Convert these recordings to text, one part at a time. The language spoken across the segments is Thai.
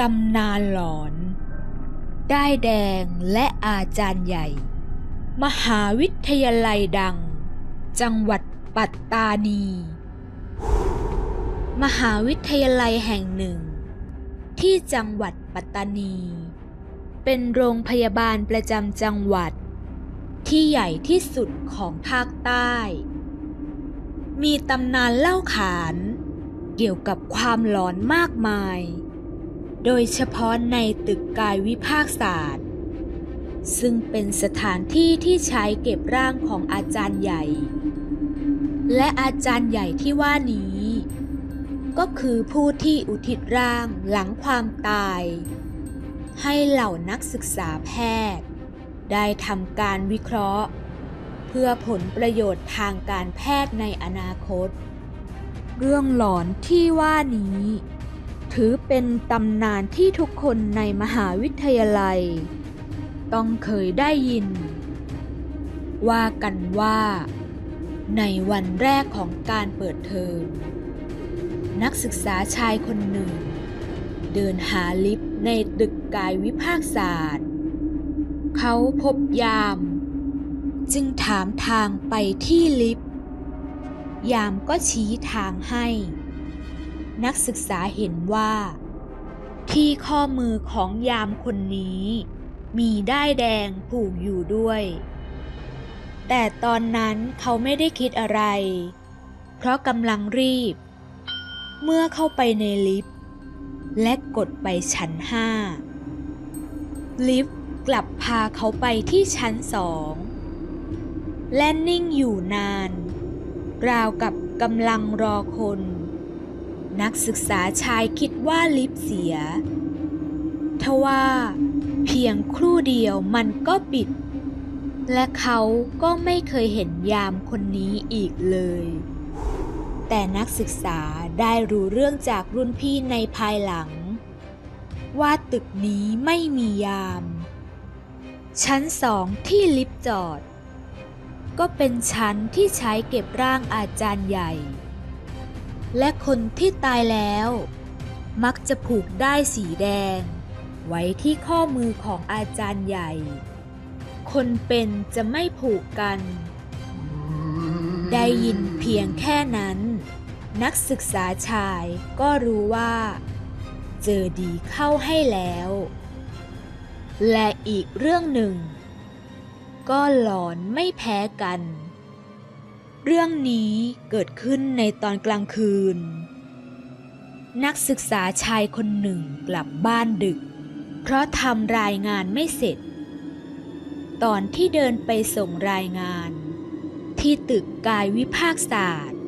ตำนานหลอน ได้แดงและอาจารย์ใหญ่ มหาวิทยาลัยดัง จังหวัดปัตตานี มหาวิทยาลัยแห่งหนึ่ง ที่จังหวัดปัตตานี เป็นโรงพยาบาลประจำจังหวัด ที่ใหญ่ที่สุดของภาคใต้ มีตำนานเล่าขานเกี่ยวกับความหลอนมากมาย โดยเฉพาะในตึกกายวิภาคศาสตร์ ซึ่งเป็นสถานที่ที่ใช้เก็บร่างของอาจารย์ใหญ่ และอาจารย์ใหญ่ที่ว่านี้ ก็คือผู้ที่อุทิศร่างหลังความตาย ให้เหล่านักศึกษาแพทย์ ได้ทำการวิเคราะห์ เพื่อผลประโยชน์ทางการแพทย์ในอนาคต เรื่องหลอนที่ว่านี้ ถือเป็นตำนานที่ทุกคนในมหาวิทยาลัย ต้องเคยได้ยิน ว่ากันว่า ในวันแรกของการเปิดเทอมนักศึกษาชายคนหนึ่ง เดินหาลิฟต์ในตึกกายวิภาคศาสตร์ เขาพบยาม จึงถามทางไปที่ลิฟต์ยามก็ชี้ทางให้ นักศึกษาเห็นว่า ที่ข้อมือของยามคนนี้ มีด้ายแดงผูกอยู่ด้วย แต่ตอนนั้นเขาไม่ได้คิดอะไร เพราะกำลังรีบ เมื่อเข้าไปในลิฟต์และกดไปชั้นห้าลิฟต์กลับพาเขาไปที่ชั้นสองและนิ่งอยู่นาน ราวกับกำลังรอคน นักศึกษาชายคิดว่าลิฟต์เสีย ทว่าเพียงครู่เดียวมันก็ปิด และเขาก็ไม่เคยเห็นยามคนนี้อีกเลย แต่นักศึกษาได้รู้เรื่องจากรุ่นพี่ในภายหลัง ว่าตึกนี้ไม่มียาม ชั้นสองที่ลิฟต์จอด ก็เป็นชั้นที่ใช้เก็บร่างอาจารย์ใหญ่ และคนที่ตายแล้ว มักจะผูกได้สีแดง ไว้ที่ข้อมือของอาจารย์ใหญ่ คนเป็นจะไม่ผูกกัน ได้ยินเพียงแค่นั้น นักศึกษาชายก็รู้ว่า เจอดีเข้าให้แล้ว และอีกเรื่องหนึ่ง ก็หลอนไม่แพ้กัน เรื่องนี้เกิดขึ้นในตอนกลางคืน นักศึกษาชายคนหนึ่งกลับบ้านดึก เพราะทำรายงานไม่เสร็จ ตอนที่เดินไปส่งรายงาน ที่ตึกกายวิภาคศาสตร์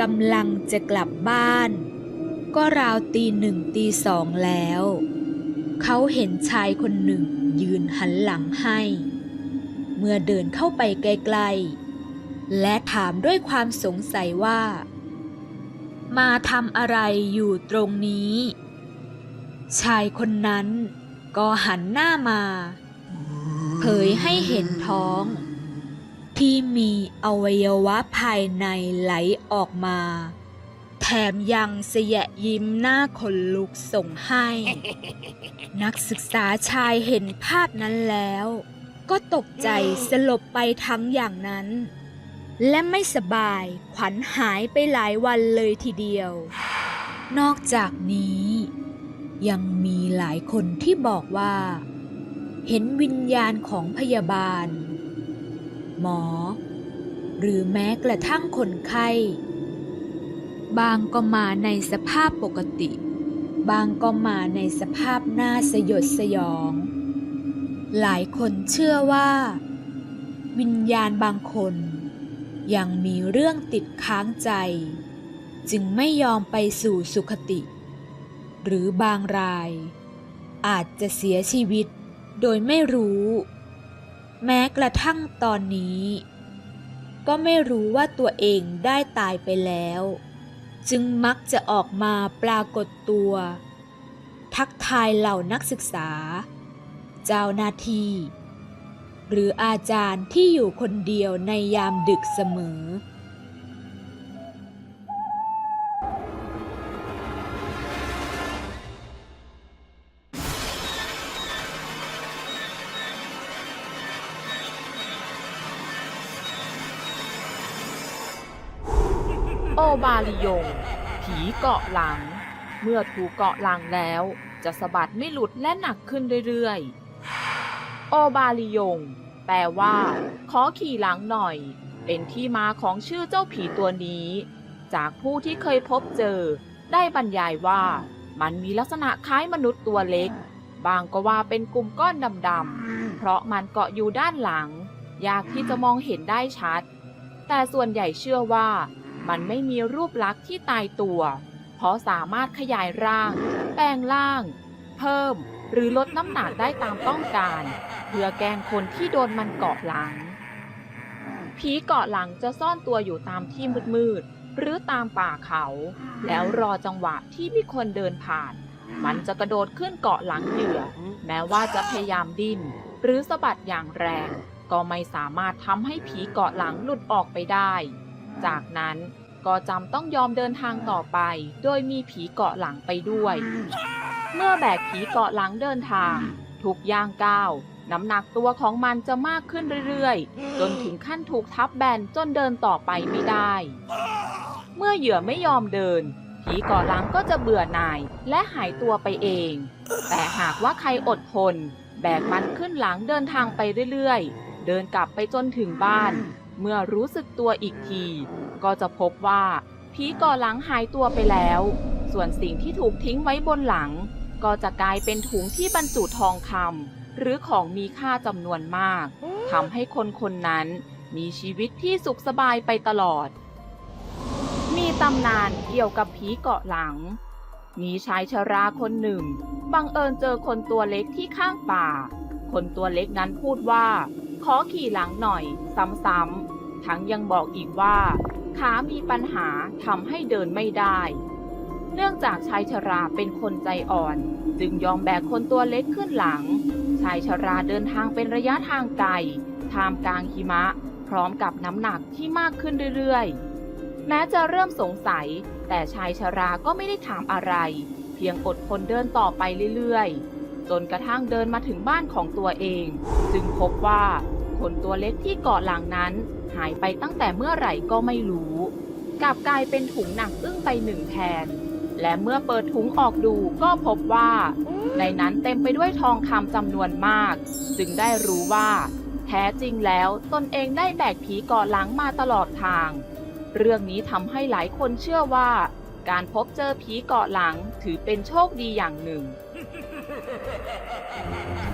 กำลังจะกลับบ้าน ก็ราวตีหนึ่งตีสองแล้ว เขาเห็นชายคนหนึ่งยืนหันหลังให้ เมื่อเดินเข้าไปใกล้ๆ และถามด้วยความสงสัยว่า มาทำอะไรอยู่ตรงนี้ ชายคนนั้นก็หันหน้ามาเผยให้เห็นท้อง ที่มีอวัยวะภายในไหลออกมา แถมยังเสยะยิ้มหน้าขนลุกส่งให้ นักศึกษาชายเห็นภาพนั้นแล้ว ก็ตกใจสลบไปทั้งอย่างนั้น และไม่สบาย ขวัญหายไปหลายวันเลยทีเดียว นอกจากนี้ ยังมีหลายคนที่บอกว่า เห็นวิญญาณของพยาบาล หมอ หรือแม้กระทั่งคนไข้ บางก็มาในสภาพปกติ บางก็มาในสภาพน้าสยดสยอง หลายคนเชื่อว่า วิญญาณบางคน ยังมีเรื่องติดค้างใจ จึงไม่ยอมไปสู่สุคติ หรือบางราย อาจจะเสียชีวิตโดยไม่รู้ แม้กระทั่งตอนนี้ ก็ไม่รู้ว่าตัวเองได้ตายไปแล้ว จึงมักจะออกมาปรากฏตัว ทักทายเหล่านักศึกษา เจ้าหน้าที่ หรืออาจารย์ที่อยู่คนเดียวในยามดึกเสมอ โอบาลิยง ผีเกาะหลัง เมื่อถูกเกาะหลังแล้ว จะสะบัดไม่หลุดและหนักขึ้นเรื่อยๆ อบาลิยง แปลว่า ขอขี่หลังหน่อย เป็นที่มาของชื่อเจ้าผีตัวนี้ จากผู้ที่เคยพบเจอ ได้บรรยายว่า มันมีลักษณะคล้ายมนุษย์ตัวเล็ก บางก็ว่าเป็นกลุ่มก้อนดำๆเพราะมันเกาะอยู่ด้านหลัง ยากที่จะมองเห็นได้ชัด แต่ส่วนใหญ่เชื่อว่า มันไม่มีรูปลักษณ์ที่ตายตัว เพราะสามารถขยายร่าง แปลงร่าง เพิ่ม หรือลดน้ำหนักได้ตามต้องการ เพื่อแกงคนที่โดนมันเกาะหลัง ผีเกาะหลังจะซ่อนตัวอยู่ตามที่มืดๆหรือตามป่าเขา แล้วรอจังหวะที่มีคนเดินผ่าน มันจะกระโดดขึ้นเกาะหลังเหยื่อ แม้ว่าจะพยายามดิ้นหรือสะบัดอย่างแรง ก็ไม่สามารถทำให้ผีเกาะหลังหลุดออกไปได้ จากนั้น ก็จำต้องยอมเดินทางต่อไป โดยมีผีเกาะหลังไปด้วย เมื่อแบกผีเกาะหลังเดินทาง ทุกย่างก้าวน้ำหนักตัวของมันจะมากขึ้นเรื่อยๆ จนถึงขั้นถูกทับแบนจนเดินต่อไปไม่ได้ เมื่อเหยื่อไม่ยอมเดิน ผีเกาะหลังก็จะเบื่อหน่ายและหายตัวไปเอง แต่หากว่าใครอดทน แบกมันขึ้นหลังเดินทางไปเรื่อยๆ เดินกลับไปจนถึงบ้าน เมื่อรู้สึกตัวอีกที ก็จะพบว่าผีเกาะหลังหายตัวไปแล้ว ส่วนสิ่งที่ถูกทิ้งไว้บนหลัง ก็จะกลายเป็นถุงที่บรรจุทองคำหรือของมีค่าจำนวนมากทำให้คนคนนั้นมีชีวิตที่สุขสบายไปตลอด มีตำนานเกี่ยวกับผีเกาะหลัง มีชายชราคนหนึ่ง บังเอิญเจอคนตัวเล็กที่ข้างป่า คนตัวเล็กนั้นพูดว่า ขอขี่หลังหน่อย ซ้ำๆ ทั้งยังบอกอีกว่า ขามีปัญหาทำให้เดินไม่ได้ เนื่องจากชายชราเป็นคนใจอ่อน จึงยอมแบกคนตัวเล็กขึ้นหลัง ชายชราเดินทางเป็นระยะทางไกลท่ามกลางหิมะ พร้อมกับน้ำหนักที่มากขึ้นเรื่อยๆ แม้จะเริ่มสงสัย แต่ชายชราก็ไม่ได้ถามอะไร เพียงอดทนเดินต่อไปเรื่อยๆ จนกระทั่งเดินมาถึงบ้านของตัวเอง จึงพบว่าคนตัวเล็กที่เกาะหลังนั้น หายไปตั้งแต่เมื่อไหร่ก็ไม่รู้กลับกลายเป็นถุงหนักอึ้งไปหนึ่งแทน และเมื่อเปิดถุงออกดูก็พบว่า ในนั้นเต็มไปด้วยทองคำจำนวนมาก จึงได้รู้ว่า แท้จริงแล้วตนเองได้แบกผีเกาะหลังมาตลอดทาง เรื่องนี้ทำให้หลายคนเชื่อว่า การพบเจอผีเกาะหลังถือเป็นโชคดีอย่างหนึ่ง 哈哈哈哈哈哈